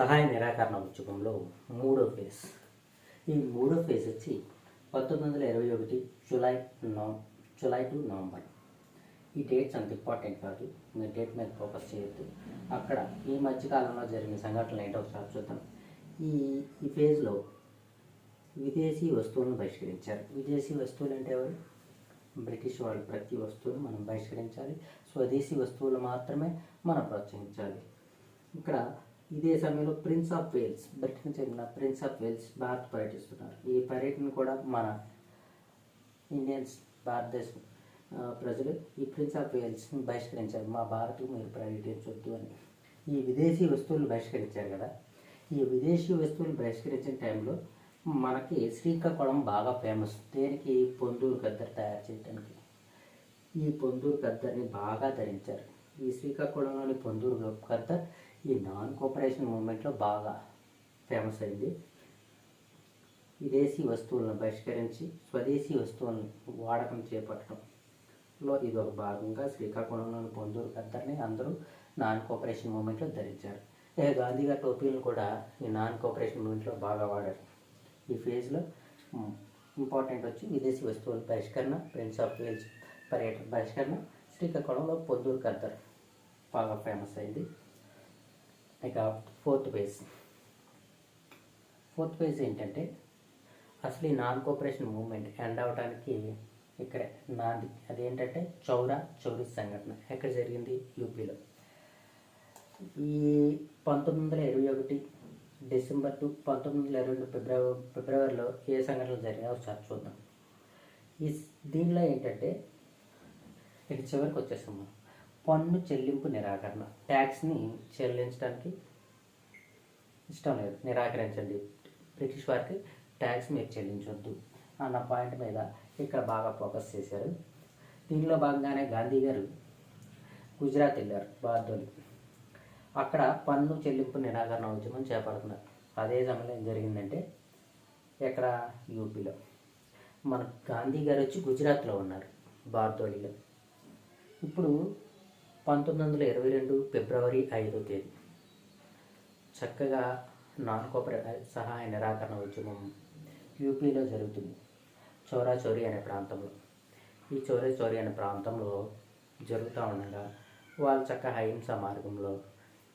సహాయ నిరాకరణ ఉద్యమంలో మూడో ఫేజ్. ఈ మూడో ఫేజ్ వచ్చి పంతొమ్మిది వందల ఇరవై ఒకటి జూలై నవ జూలై టు నవంబర్. ఈ డేట్స్ అంత ఇంపార్టెంట్ కాదు. మీరు డేట్ మీద ఫోకస్ చేయొద్దు. అక్కడ ఈ మధ్యకాలంలో జరిగిన సంఘటనలు ఏంటో ఒకసారి చూద్దాం. ఈ ఈ ఫేజ్లో విదేశీ వస్తువులను బహిష్కరించారు. విదేశీ వస్తువులు అంటే ఎవరు? బ్రిటిష్ వాళ్ళు ప్రతి వస్తువును మనం బహిష్కరించాలి. స్వదేశీ వస్తువులు మాత్రమే మనం ప్రోత్సహించాలి. ఇక్కడ ఇదే సమయంలో ప్రిన్స్ ఆఫ్ వేల్స్ బ్రిటన్ చెందిన ప్రిన్స్ ఆఫ్ వేల్స్ భారత్ పర్యటిస్తున్నారు. ఈ పర్యటన కూడా మన ఇండియన్స్ భారతదేశం ప్రజలు ఈ ప్రిన్స్ ఆఫ్ వేల్స్ని బహిష్కరించారు. మా భారత్ మీరు పర్యటించొద్దు అని. ఈ విదేశీ వస్తువులు బహిష్కరించారు కదా. ఈ విదేశీ వస్తువులు బహిష్కరించిన టైంలో మనకి శ్రీకాకుళం బాగా ఫేమస్ దేనికి? పొందూరు గద్దర్ తయారు చేయడానికి ఈ పొందూరు గద్దర్ని బాగా ధరించారు. ఈ శ్రీకాకుళంలోని పొందూరు గద్దర్ ఈ నాన్ కోఆపరేషన్ మూమెంట్లో బాగా ఫేమస్ అయింది. విదేశీ వస్తువులను బహిష్కరించి స్వదేశీ వస్తువులను వాడకం చేపట్టడంలో ఇది ఒక భాగంగా శ్రీకాకుళంలోని పొందూరు గద్దర్ని అందరూ నాన్ కోఆపరేషన్ మూమెంట్లో ధరించారు. ఇక గాంధీ గారి టోపీలను కూడా ఈ నాన్ కోఆపరేషన్ మూమెంట్లో బాగా వాడారు. ఈ ఫేజ్లో ఇంపార్టెంట్ వచ్చి విదేశీ వస్తువుల బహిష్కరణ ప్రిన్స్ ఆఫ్ వేల్స్ పర్యటన బహిష్కరణ శ్రీకాకుళంలో పొందూరు గద్దర్ బాగా ఫేమస్ అయింది. ఇక ఫోర్త్ ఫేజ్ ఫోర్త్ ఫేజ్ ఏంటంటే అసలు ఈ నాన్ కోఆపరేషన్ మూవ్మెంట్ ఎండ్ అవడానికి ఇక్కడ నాంది. అదేంటంటే చౌరా చౌరీ సంఘటన. ఎక్కడ జరిగింది? యూపీలో. ఈ పంతొమ్మిది వందల ఇరవై ఒకటి డిసెంబర్ టు పంతొమ్మిది వందల ఇరవై రెండు ఫిబ్రవరి ఫిబ్రవరిలో ఏ సంఘటనలు జరిగాయో ఒకసారి చూద్దాం. ఈ దీనిలో ఏంటంటే ఇక చివరికి వచ్చేసాం మనం. పన్ను చెల్లింపు నిరాకరణ. ట్యాక్స్ని చెల్లించడానికి ఇష్టం లేదు. నిరాకరించండి. బ్రిటిష్ వారికి ట్యాక్స్ మీరు చెల్లించొద్దు అన్న పాయింట్ మీద ఇక్కడ బాగా ఫోకస్ చేశారు. దీనిలో భాగంగానే గాంధీ గారు గుజరాత్ వెళ్ళారు బార్దోలి అక్కడ పన్ను చెల్లింపు నిరాకరణ ఉద్యమం చేపడుతున్నారు. అదే సమయంలో ఏం జరిగిందంటే ఎక్కడ? యూపీలో. మన గాంధీ గారు వచ్చి గుజరాత్లో ఉన్నారు బార్దోలిలో ఇప్పుడు పంతొమ్మిది వందల ఇరవై రెండు ఫిబ్రవరి ఐదో తేదీ. చక్కగా నాన్ కోఆపరేట్ సహాయ నిరాకరణ ఉద్యమం యూపీలో జరుగుతుంది. చోరా చోరీ అనే ప్రాంతంలో. ఈ చోరీ చోరీ అనే ప్రాంతంలో జరుగుతూ ఉండగా వాళ్ళు చక్కగా అహింస మార్గంలో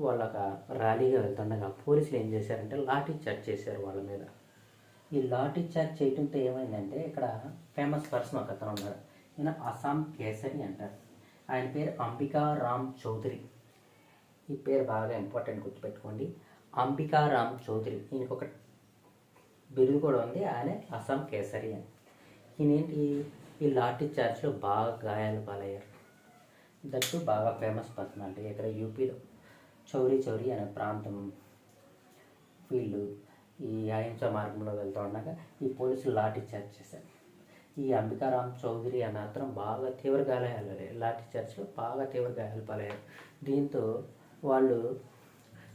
వాళ్ళ ఒక ర్యాలీగా వెళ్తుండగా పోలీసులు ఏం చేశారంటే లాఠీ చార్జ్ చేశారు వాళ్ళ మీద. ఈ లాఠీ చార్జ్ చేయడంతో ఏమైందంటే ఇక్కడ ఫేమస్ పర్సన్ ఒక అతను ఉన్నాడు ఈయన అస్సాం కేసరి అంటారు. ఆయన పేరు అంబికా రామ్ చౌదరి. ఈ పేరు బాగా ఇంపార్టెంట్ గుర్తుపెట్టుకోండి. అంబికా రామ్ చౌదరి. ఈయనకు ఒక బిరుదు కూడా ఉంది. ఆయన అస్సాం కేసరి అని. ఈయనేంటి? ఈ లాఠీ చార్జ్లో బాగా గాయాలు పాలయ్యారు. దట్టు బాగా ఫేమస్ పర్సన్ అంటే ఇక్కడ యూపీలో చౌరీ చౌరీ అనే ప్రాంతం వీళ్ళు ఈ అహింస మార్గంలో వెళ్తూ ఉండగా ఈ పోలీసులు లాఠీ చార్జ్ చేశారు. ఈ అంబికారాం చౌదరి అని అతను బాగా తీవ్ర గాయాలు లాఠీ చార్జ్లో బాగా తీవ్ర గాయాలు పాలయ్యారు. దీంతో వాళ్ళు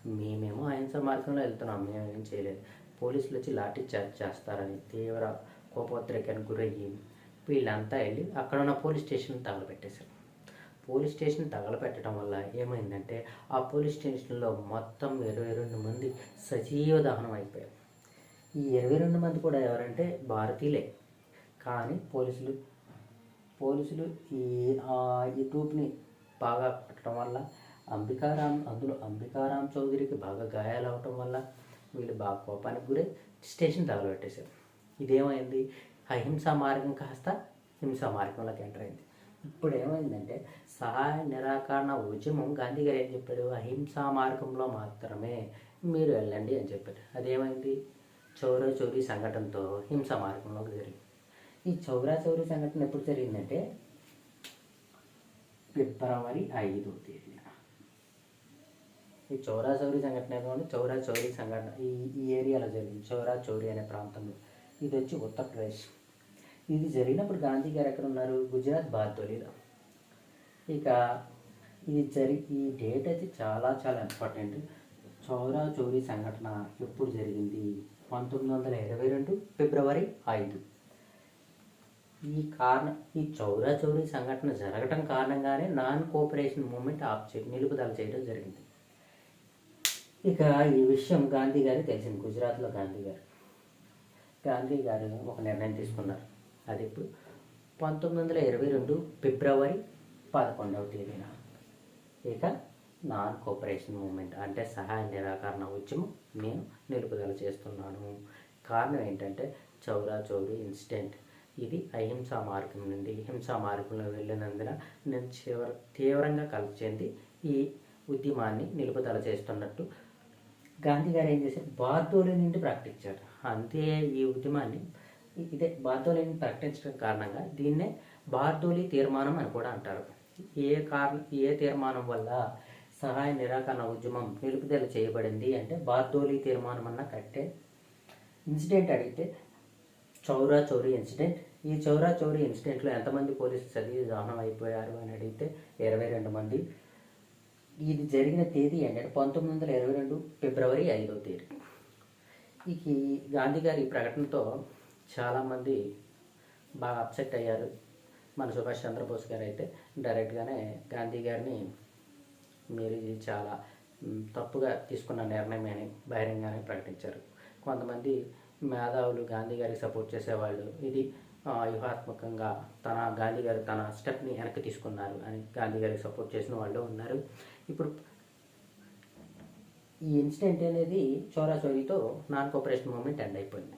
మేమేమో అహింస మార్గంలో వెళ్తున్నాం మేమేం చేయలేదు. పోలీసులు వచ్చి లాఠీ చార్జ్ చేస్తారని తీవ్ర కోపోద్రేకానికి గురయ్యి వీళ్ళంతా వెళ్ళి అక్కడ ఉన్న పోలీస్ స్టేషన్ తగలబెట్టేశారు. పోలీస్ స్టేషన్ తగలబెట్టడం వల్ల ఏమైందంటే ఆ పోలీస్ స్టేషన్లో మొత్తం ఇరవై రెండు మంది సజీవ దహనం అయిపోయారు. ఈ ఇరవై రెండు మంది కూడా ఎవరంటే భారతీయులే. కానీ పోలీసులు పోలీసులు ఈ ఈ ట్రూప్ని బాగా పట్టడం వల్ల అంబికారాం అందులో అంబికారాం చౌదరికి బాగా గాయాలు అవటం వల్ల వీళ్ళు బాగా కోపానికి గురై స్టేషన్ తగలబెట్టేశారు. ఇదేమైంది? అహింసా మార్గం కాస్త హింసా మార్గంలోకి ఎంటర్ అయింది. ఇప్పుడు ఏమైందంటే సహాయ నిరాకరణ ఉద్యమం గాంధీ గారు ఏం చెప్పాడు అహింసా మార్గంలో మాత్రమే మీరు వెళ్ళండి అని చెప్పాడు అదేమైంది? చౌరా చౌరీ సంఘటనతో హింసా మార్గంలోకి జరిగింది. ఈ చౌరా చౌరీ సంఘటన ఎప్పుడు జరిగిందంటే ఫిబ్రవరి ఐదో తేదీన. ఈ చౌరా చౌరీ సంఘటన ఏదో చౌరా చౌరీ సంఘటన ఈ ఈ ఏరియాలో జరిగింది. చౌరా చౌరీ అనే ప్రాంతంలో. ఇది వచ్చి ఉత్తరప్రదేశ్. ఇది జరిగినప్పుడు గాంధీ గారు ఎక్కడ ఉన్నారు? గుజరాత్ బార్దోలీలో ఇక ఇది జరి ఈ డేట్ అయితే చాలా చాలా ఇంపార్టెంట్. చౌరా చౌరీ సంఘటన ఎప్పుడు జరిగింది? పంతొమ్మిది వందల ఇరవై రెండు ఫిబ్రవరి ఐదు. ఈ కారణం ఈ చౌరా చౌరీ సంఘటన జరగటం కారణంగానే నాన్ కోఆపరేషన్ మూమెంట్ ఆఫ్ చే నిలుపుదల చేయడం జరిగింది. ఇక ఈ విషయం గాంధీ గారికి తెలిసింది గుజరాత్లో గాంధీ గారు. గాంధీ గారు ఒక నిర్ణయం తీసుకున్నారు. అది ఇప్పుడు పంతొమ్మిది వందల ఇరవై రెండు ఫిబ్రవరి పదకొండవ తేదీన. ఇక నాన్ కోఆపరేషన్ మూమెంట్ అంటే సహాయ నిరాకరణ ఉద్యమం నేను నిలుపుదల చేస్తున్నాను. కారణం ఏంటంటే చౌరా చౌరీ ఇన్సిడెంట్ ఇది అహింసా మార్గం నుండి. హింసా మార్గంలో వెళ్ళినందున నేను చివర తీవ్రంగా కలిసి చెంది ఈ ఉద్యమాన్ని నిలుపుదల చేస్తున్నట్టు. గాంధీ గారు ఏం చేశారు? బార్దోలి నుండి ప్రకటించారు. అంతే ఈ ఉద్యమాన్ని ఇదే బార్దోలిని ప్రకటించడం కారణంగా దీన్నే బార్దోలి తీర్మానం అని కూడా అంటారు. ఏ కారణం ఏ తీర్మానం వల్ల సహాయ నిరాకరణ ఉద్యమం నిలుపుదల చేయబడింది అంటే బార్దోలి తీర్మానం అన్న కట్టే ఇన్సిడెంట్ అడిగితే చౌరా చౌరీ ఇన్సిడెంట్. ఈ చౌరా చౌరీ ఇన్సిడెంట్లో ఎంతమంది పోలీసులు చదివి దహనం అయిపోయారు అని అడిగితే ఇరవై రెండు మంది. ఇది జరిగిన తేదీ ఏంటంటే పంతొమ్మిది వందల ఇరవై రెండు ఫిబ్రవరి ఐదో తేదీ. ఈ గాంధీ గారి ప్రకటనతో చాలామంది బాగా అప్సెట్ అయ్యారు. మన సుభాష్ చంద్రబోస్ గారు అయితే డైరెక్ట్గానే గాంధీ గారిని మీరు ఇది చాలా తప్పుగా తీసుకున్న నిర్ణయం అని బహిరంగానే ప్రకటించారు. కొంతమంది మేధావులు గాంధీ గారికి సపోర్ట్ చేసేవాళ్ళు. ఇది వ్యూహాత్మకంగా తన గాంధీ గారు తన స్టెప్ని వెనక్కి తీసుకున్నారు అని గాంధీ గారికి సపోర్ట్ చేసిన వాళ్ళు ఉన్నారు. ఇప్పుడు ఈ ఇన్సిడెంట్ అనేది చోరా చోరీతో నాన్ కోఆపరేషన్ మూమెంట్ ఎండ్ అయిపోయింది.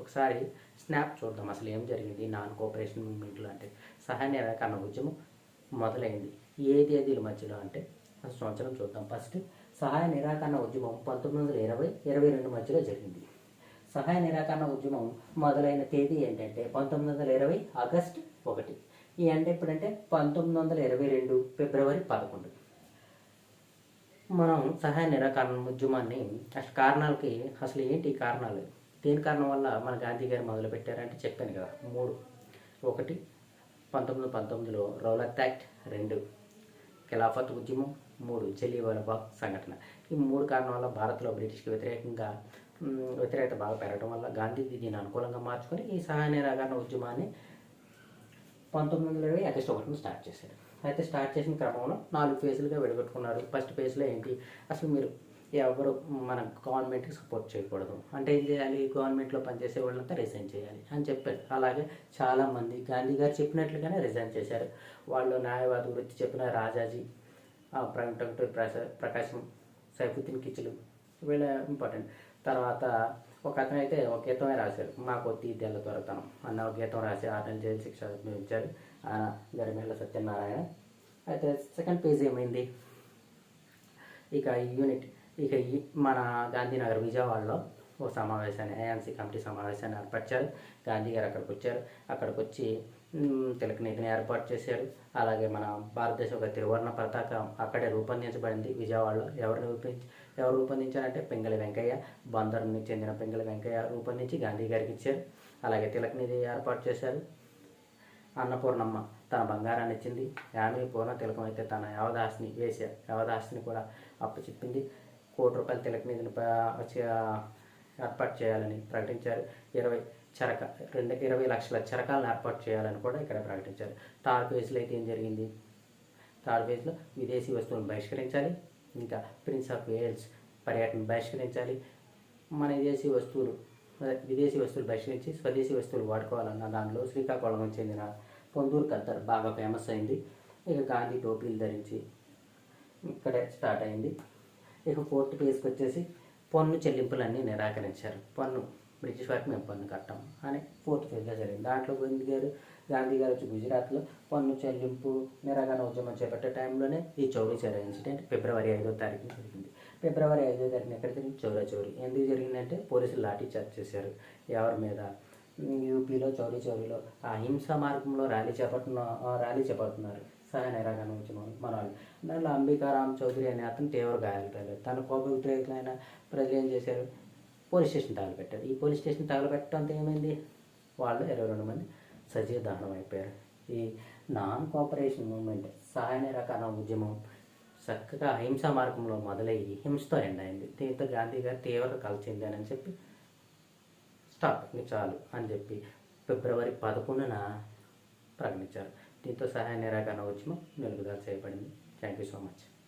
ఒకసారి స్నాప్ చూద్దాం అసలు ఏం జరిగింది నాన్ కోఆపరేషన్ మూమెంట్లో అంటే సహాయ నిరాకరణ ఉద్యమం మొదలైంది. ఏ తేదీల మధ్యలో అంటే సంవత్సరం చూద్దాం. ఫస్ట్ సహాయ నిరాకరణ ఉద్యమం పంతొమ్మిది వందల ఇరవై ఇరవై రెండు మధ్యలో జరిగింది. సహాయ నిరాకరణ ఉద్యమం మొదలైన తేదీ ఏంటంటే పంతొమ్మిది వందల ఇరవై ఆగస్ట్ ఒకటి. ఈ అంటే ఎప్పుడంటే పంతొమ్మిది వందల ఇరవై రెండు ఫిబ్రవరి పదకొండు. మనం సహాయ నిరాకరణ ఉద్యమాన్ని అసలు కారణాలకి అసలు ఏంటి ఈ కారణాలు? దేని కారణం వల్ల మన గాంధీ గారు మొదలుపెట్టారంటే చెప్పాను కదా మూడు. ఒకటి పంతొమ్మిది వందల పంతొమ్మిదిలో రౌలత్ యాక్ట్ రెండు. ఖిలాఫత్ ఉద్యమం మూడు. జలియవాలా బాగ్ సంఘటన. ఈ మూడు కారణాల వల్ల భారత్లో బ్రిటిష్కి వ్యతిరేకంగా వ్యతిరేకత బాగా పెరగడం వల్ల గాంధీజీ దీన్ని అనుకూలంగా మార్చుకొని ఈ సహాయ నిరాకరణ ఉద్యమాన్ని పంతొమ్మిది వందల ఇరవై ఆగస్టు ఒకటిని స్టార్ట్ చేశారు. అయితే స్టార్ట్ చేసిన క్రమంలో నాలుగు ఫేజ్లుగా విడగొట్టుకున్నారు. ఫస్ట్ ఫేజ్లో ఏంటి? అసలు మీరు ఎవరు మన గవర్నమెంట్కి సపోర్ట్ చేయకూడదు. అంటే ఏం చేయాలి? గవర్నమెంట్లో పనిచేసే వాళ్ళంతా రిజైన్ చేయాలి అని చెప్పారు. అలాగే చాలామంది గాంధీ గారు చెప్పినట్లుగానే రిజైన్ చేశారు. వాళ్ళు న్యాయవాద వృత్తి చెప్పిన రాజాజీ ఆ, ప్రకాశం సైఫుద్దీన్ కిచ్లు వీళ్ళ ఇంపార్టెంట్. తర్వాత ఒక అతను అయితే ఒక గీతమే రాశారు మాకు ఒత్తి తెల్ల దొరతనం అన్న ఒక గీతం రాసి ఆరు జైలు శిక్ష అనుభవించారు ఆయన సత్యనారాయణ. అయితే సెకండ్ పేజ్ ఏమైంది? ఇక యూనిట్ ఇక ఈ మన గాంధీనగర్ విజయవాడలో ఓ సమావేశాన్ని ఏఎన్సీ కమిటీ సమావేశాన్ని ఏర్పరిచారు. గాంధీ గారు అక్కడికి వచ్చారు. అక్కడికి వచ్చి తిలకనీతిని ఏర్పాటు చేశారు అలాగే మన భారతదేశం ఒక త్రివర్ణ పతాకం అక్కడే రూపొందించబడింది. విజయవాడలో ఎవరు రూపొందించి ఎవరు రూపొందించారంటే పింగళి వెంకయ్య. బందరుని చెందిన పింగళి వెంకయ్య రూపొందించి గాంధీ గారికి ఇచ్చారు. అలాగే తిలక్ ఏర్పాటు చేశారు. అన్నపూర్ణమ్మ తన బంగారాన్ని ఇచ్చింది. యామిని పూర్ణ తిలకం అయితే తన యావదాస్ని వేసే యావదాస్ని కూడా అప్పచెప్పింది కోటి రూపాయల తిలకనిధిని వచ్చి, ఏర్పాటు చేయాలని ప్రకటించారు. ఇరవై చరక రెండుకి ఇరవై లక్షల చరకాలను ఏర్పాటు చేయాలని కూడా ఇక్కడ ప్రకటించారు. థర్డ్ ఫేజ్లో అయితే ఏం జరిగింది? థర్డ్ ఫేజ్లో విదేశీ వస్తువులను బహిష్కరించాలి ఇంకా ప్రిన్స్ ఆఫ్ వేల్స్ పర్యటన బహిష్కరించాలి. మన విదేశీ వస్తువులు విదేశీ వస్తువులు బహిష్కరించి స్వదేశీ వస్తువులు వాడుకోవాలన్న దానిలో శ్రీకాకుళం చెందిన పొందూరు కత్తర్ బాగా ఫేమస్ అయింది. ఇక గాంధీ టోపీలు ధరించి ఇక్కడే స్టార్ట్ అయింది. ఇక ఫోర్త్ ఫేజ్కి వచ్చేసి పన్ను చెల్లింపులన్నీ నిరాకరించారు. పన్ను బ్రిటిష్ వారికి మేము పన్ను కట్టాం అని ఫోర్త్ ఫేజ్లో జరిగింది. దాంట్లో గోవింద్ గారు గాంధీ గారు వచ్చి గుజరాత్లో పన్ను చెల్లింపు నిరాకరణ ఉద్యమం చేపట్టే టైంలోనే ఈ చౌరీ చౌరా ఇన్సిడెంట్ ఫిబ్రవరి ఐదో తారీఖున జరిగింది. ఫిబ్రవరి ఐదో తారీఖున ఎక్కడ జరిగింది? చౌరా చౌరీ. ఎందుకు జరిగిందంటే పోలీసులు లాఠీ చార్జ్ చేశారు. ఎవరి మీద? యూపీలో చౌరీ చౌరీలో ఆ మార్గంలో ర్యాలీ చేపట్టిన ఆ ర్యాలీ చేపడుతున్నారు. సహాయ నిరాకరణ ఉద్యమం మన వాళ్ళు దాంట్లో అంబికారాం చౌదరి అనే అతను తీవ్ర గాయాలు తన కోప వ్యతిరేకులైన ప్రజలు ఏం చేశారు? పోలీస్ స్టేషన్ తగలబెట్టారు. ఈ పోలీస్ స్టేషన్ తగలబెట్టడంతో ఏమైంది? వాళ్ళు ఇరవై రెండు మంది సజీవ దహనం అయిపోయారు. ఈ నాన్ కోఆపరేషన్ మూమెంట్ సహాయ నిరాకరణ ఉద్యమం చక్కగా అహింసా మార్గంలో మొదలయ్యి హింసతో ఎండ్ అయింది. దీంతో గాంధీ గారు తీవ్ర కలిసిందని చెప్పి స్టాప్ ఇంక చాలు అని చెప్పి ఫిబ్రవరి పదకొండున ప్రకటించారు. దీంతో సహాయ నిరాకరణ ఉద్యమం నిలుపుదల చేయబడింది. Thank you so much.